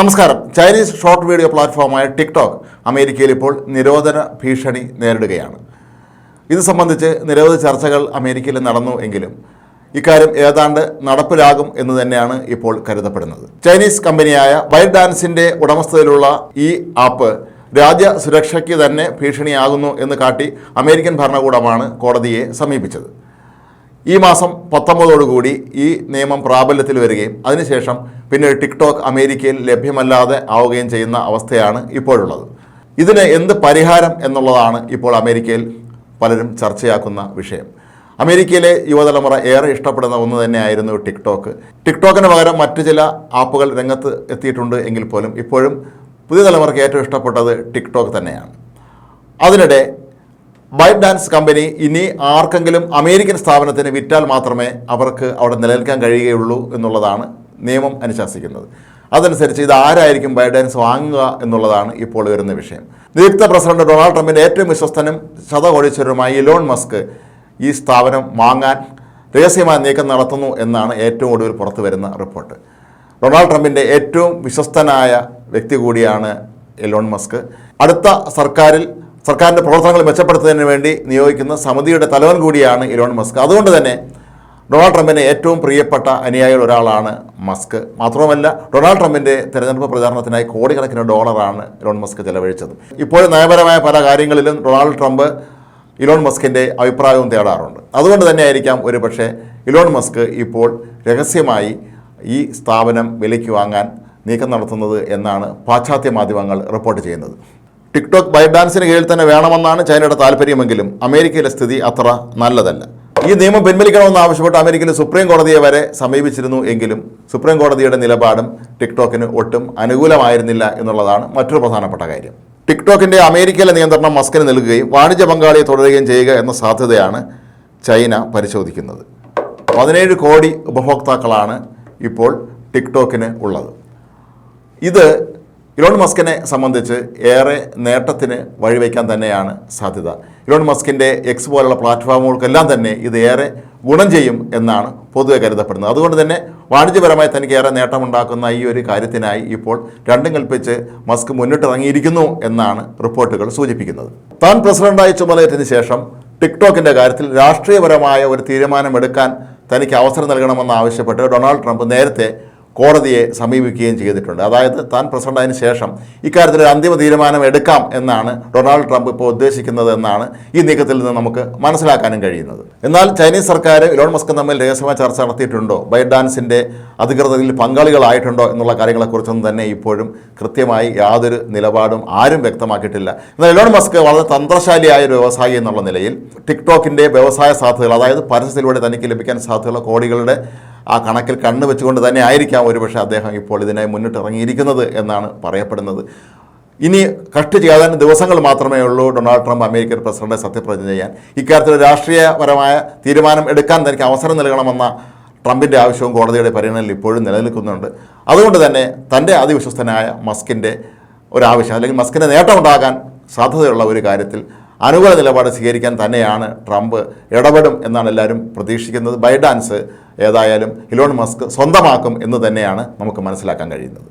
നമസ്കാരം. Chinese short video പ്ലാറ്റ്ഫോമായ TikTok അമേരിക്കയിൽ ഇപ്പോൾ നിരോധന ഭീഷണി നേരിടുകയാണ്. ഇത് സംബന്ധിച്ച് നിരവധി ചർച്ചകൾ അമേരിക്കയിൽ നടന്നു എങ്കിലും ഇക്കാര്യം ഏതാണ്ട് നടപ്പിലാകും എന്ന് തന്നെയാണ് ഇപ്പോൾ കരുതപ്പെടുന്നത്. ചൈനീസ് കമ്പനിയായ വൈറ്റ് ഡാൻസിന്റെ ഉടമസ്ഥതയിലുള്ള ഈ ആപ്പ് രാജ്യ സുരക്ഷയ്ക്ക് തന്നെ ഭീഷണിയാകുന്നു എന്ന് കാട്ടി അമേരിക്കൻ ഭരണകൂടമാണ് കോടതിയെ സമീപിച്ചത്. ഈ മാസം പത്തൊമ്പതോടുകൂടി ഈ നിയമം പ്രാബല്യത്തിൽ വരികയും അതിനുശേഷം പിന്നീട് ടിക്ടോക്ക് അമേരിക്കയിൽ ലഭ്യമല്ലാതെ ആവുകയും ചെയ്യുന്ന അവസ്ഥയാണ് ഇപ്പോഴുള്ളത്. ഇതിന് എന്ത് പരിഹാരം എന്നുള്ളതാണ് ഇപ്പോൾ അമേരിക്കയിൽ പലരും ചർച്ചയാക്കുന്ന വിഷയം. അമേരിക്കയിലെ യുവതലമുറ ഏറെ ഇഷ്ടപ്പെടുന്ന ഒന്ന് തന്നെയായിരുന്നു ടിക്ടോക്ക്. ടിക്ടോക്കിന് പകരം മറ്റു ചില ആപ്പുകൾ രംഗത്ത് എത്തിയിട്ടുണ്ട് എങ്കിൽ പോലും ഇപ്പോഴും പുതിയ തലമുറയ്ക്ക് ഏറ്റവും ഇഷ്ടപ്പെട്ടത് ടിക്ടോക്ക് തന്നെയാണ്. അതിനിടെ ബൈറ്റ് ഡാൻസ് കമ്പനി ഇനി ആർക്കെങ്കിലും അമേരിക്കൻ സ്ഥാപനത്തിന് വിറ്റാൽ മാത്രമേ അവർക്ക് അവിടെ നിലനിൽക്കാൻ കഴിയുകയുള്ളൂ എന്നുള്ളതാണ് നിയമം അനുശാസിക്കുന്നത്. അതനുസരിച്ച് ഇത് ആരായിരിക്കും ബൈഡൻസ് ഡാൻസ് വാങ്ങുക എന്നുള്ളതാണ് ഇപ്പോൾ വരുന്ന വിഷയം. നിയുക്ത പ്രസിഡന്റ് ഡൊണാൾഡ് ട്രംപിന്റെ ഏറ്റവും വിശ്വസ്തനും ശതകോടീശ്വരനുമായ ഇലോൺ മസ്ക് ഈ സ്ഥാപനം വാങ്ങാൻ രഹസ്യമായ നീക്കം നടത്തുന്നു എന്നാണ് ഏറ്റവും ഒടുവിൽ പുറത്തു വരുന്ന റിപ്പോർട്ട്. ഡൊണാൾഡ് ട്രംപിന്റെ ഏറ്റവും വിശ്വസ്തനായ വ്യക്തി കൂടിയാണ് എലോൺ മസ്ക്. അടുത്ത സർക്കാരിൽ സർക്കാരിന്റെ പ്രവർത്തനങ്ങൾ മെച്ചപ്പെടുത്തുന്നതിന് വേണ്ടി നിയോഗിക്കുന്ന സമിതിയുടെ തലവൻ കൂടിയാണ് ഇലോൺ മസ്ക്. അതുകൊണ്ട് തന്നെ ഡൊണാൾഡ് ട്രംപിന്റെ ഏറ്റവും പ്രിയപ്പെട്ട അനുയായികൾ ഒരാളാണ് മസ്ക്. മാത്രമല്ല ഡൊണാൾഡ് ട്രംപിന്റെ തെരഞ്ഞെടുപ്പ് പ്രചാരണത്തിനായി കോടിക്കണക്കിന് ഡോളറാണ് ഇലോൺ മസ്ക് ചെലവഴിച്ചത്. ഇപ്പോൾ നയപരമായ പല കാര്യങ്ങളിലും ഡൊണാൾഡ് ട്രംപ് ഇലോൺ മസ്കിന്റെ അഭിപ്രായവും തേടാറുണ്ട്. അതുകൊണ്ട് തന്നെ ആയിരിക്കാം ഒരു പക്ഷേ ഇലോൺ മസ്ക് ഇപ്പോൾ രഹസ്യമായി ഈ സ്ഥാപനം വിലയ്ക്ക് വാങ്ങാൻ നീക്കം നടത്തുന്നത് എന്നാണ് പാശ്ചാത്യ മാധ്യമങ്ങൾ റിപ്പോർട്ട് ചെയ്യുന്നത്. ടിക്ടോക്ക് ബൈഡാൻസിന് ഡാൻസിന് കീഴിൽ തന്നെ വേണമെന്നാണ് ചൈനയുടെ താല്പര്യമെങ്കിലും അമേരിക്കയിലെ സ്ഥിതി അത്ര നല്ലതല്ല. ഈ നിയമം പിൻവലിക്കണമെന്ന് ആവശ്യപ്പെട്ട് അമേരിക്കയിലെ സുപ്രീം കോടതിയെ വരെ സമീപിച്ചിരുന്നു എങ്കിലും സുപ്രീം കോടതിയുടെ നിലപാടും ടിക്ടോക്കിന് ഒട്ടും അനുകൂലമായിരുന്നില്ല എന്നുള്ളതാണ് മറ്റൊരു പ്രധാനപ്പെട്ട കാര്യം. ടിക്ടോക്കിന്റെ അമേരിക്കയിലെ നിയന്ത്രണം മസ്കിന് നൽകുകയും വാണിജ്യ പങ്കാളിയെ തുടരുകയും ചെയ്യുക എന്ന സാധ്യതയാണ് ചൈന പരിശോധിക്കുന്നത്. പതിനേഴ് കോടി ഉപഭോക്താക്കളാണ് ഇപ്പോൾ ടിക്ടോക്കിന് ഉള്ളത്. ഇത് ഇലോൺ മസ്കിനെ സംബന്ധിച്ച് ഏറെ നേട്ടത്തിന് വഴിവെക്കാൻ തന്നെയാണ് സാധ്യത. ഇലോൺ മസ്കിന്റെ എക്സ് പോലുള്ള പ്ലാറ്റ്ഫോമുകൾക്കെല്ലാം തന്നെ ഇത് ഏറെ ഗുണം ചെയ്യും എന്നാണ് പൊതുവെ കരുതപ്പെടുന്നത്. അതുകൊണ്ട് തന്നെ വാണിജ്യപരമായി തനിക്ക് ഏറെ നേട്ടമുണ്ടാക്കുന്ന ഈ ഒരു കാര്യത്തിനായി ഇപ്പോൾ രണ്ടും കൽപ്പിച്ച് മസ്ക് മുന്നിട്ടിറങ്ങിയിരിക്കുന്നു എന്നാണ് റിപ്പോർട്ടുകൾ സൂചിപ്പിക്കുന്നത്. താൻ പ്രസിഡന്റായി ചുമതലയേറ്റതിന് ശേഷം ടിക്ടോക്കിന്റെ കാര്യത്തിൽ രാഷ്ട്രീയപരമായ ഒരു തീരുമാനമെടുക്കാൻ തനിക്ക് അവസരം നൽകണമെന്ന് ആവശ്യപ്പെട്ട് ഡൊണാൾഡ് ട്രംപ് നേരത്തെ കോടതിയെ സമീപിക്കുകയും ചെയ്തിട്ടുണ്ട്. അതായത് താൻ പ്രസിഡന്റായതിനു ശേഷം ഇക്കാര്യത്തിൽ ഒരു അന്തിമ തീരുമാനം എടുക്കാം എന്നാണ് ഡൊണാൾഡ് ട്രംപ് ഇപ്പോൾ ഉദ്ദേശിക്കുന്നത് എന്നാണ് ഈ നീക്കത്തിൽ നിന്ന് നമുക്ക് മനസ്സിലാക്കാനും കഴിയുന്നത്. എന്നാൽ ചൈനീസ് സർക്കാർ ഇലോൺ മസ്കും തമ്മിൽ രഹസ്യമായ ചർച്ച നടത്തിയിട്ടുണ്ടോ? ബൈറ്റ് ഡാൻസിന്റെ അധികൃതരിൽ പങ്കാളികളായിട്ടുണ്ടോ എന്നുള്ള കാര്യങ്ങളെക്കുറിച്ചൊന്നും തന്നെ ഇപ്പോഴും കൃത്യമായി യാതൊരു നിലപാടും ആരും വ്യക്തമാക്കിയിട്ടില്ല. എന്നാൽ ഇലോൺ മസ്ക് വളരെ തന്ത്രശാലിയായ ഒരു വ്യവസായി എന്നുള്ള നിലയിൽ ടിക്ടോക്കിന്റെ വ്യവസായ സാധ്യതകൾ അതായത് പരസ്യത്തിലൂടെ തനിക്ക് ലഭിക്കാൻ സാധ്യതയുള്ള കോടികളുടെ ആ കണക്കിൽ കണ്ണ് വെച്ചുകൊണ്ട് തന്നെ ആയിരിക്കാം ഒരുപക്ഷെ അദ്ദേഹം ഇപ്പോൾ ഇതിനായി മുന്നിട്ടിറങ്ങിയിരിക്കുന്നത് എന്നാണ് പറയപ്പെടുന്നത്. ഇനി കഷ്ടി ചെയ്യാതെ ദിവസങ്ങൾ മാത്രമേ ഉള്ളൂ. ഡൊണാൾഡ് ട്രംപ് അമേരിക്കൻ പ്രസിഡന്റ് സത്യപ്രതിജ്ഞ ചെയ്യാൻ. ഇക്കാര്യത്തിൽ രാഷ്ട്രീയപരമായ തീരുമാനം എടുക്കാൻ തനിക്ക് അവസരം നൽകണമെന്ന ട്രംപിന്റെ ആവശ്യവും കോടതിയുടെ പരിഗണനയിൽ ഇപ്പോഴും നിലനിൽക്കുന്നുണ്ട്. അതുകൊണ്ട് തന്നെ തന്റെ അതിവിശ്വസ്തനായ മസ്കിന്റെ ഒരാവശ്യം അല്ലെങ്കിൽ മസ്കിന്റെ നേട്ടമുണ്ടാകാൻ സാധ്യതയുള്ള ഒരു കാര്യത്തിൽ അനുകൂല നിലപാട് സ്വീകരിക്കാൻ തന്നെയാണ് ട്രംപ് ഇടപെടും എന്നാണ് എല്ലാവരും പ്രതീക്ഷിക്കുന്നത്. ബൈഡാൻസ് ഏതായാലും ഇലോൺ മസ്ക് സ്വന്തമാക്കും എന്ന് തന്നെയാണ് നമുക്ക് മനസ്സിലാക്കാൻ കഴിയുന്നത്.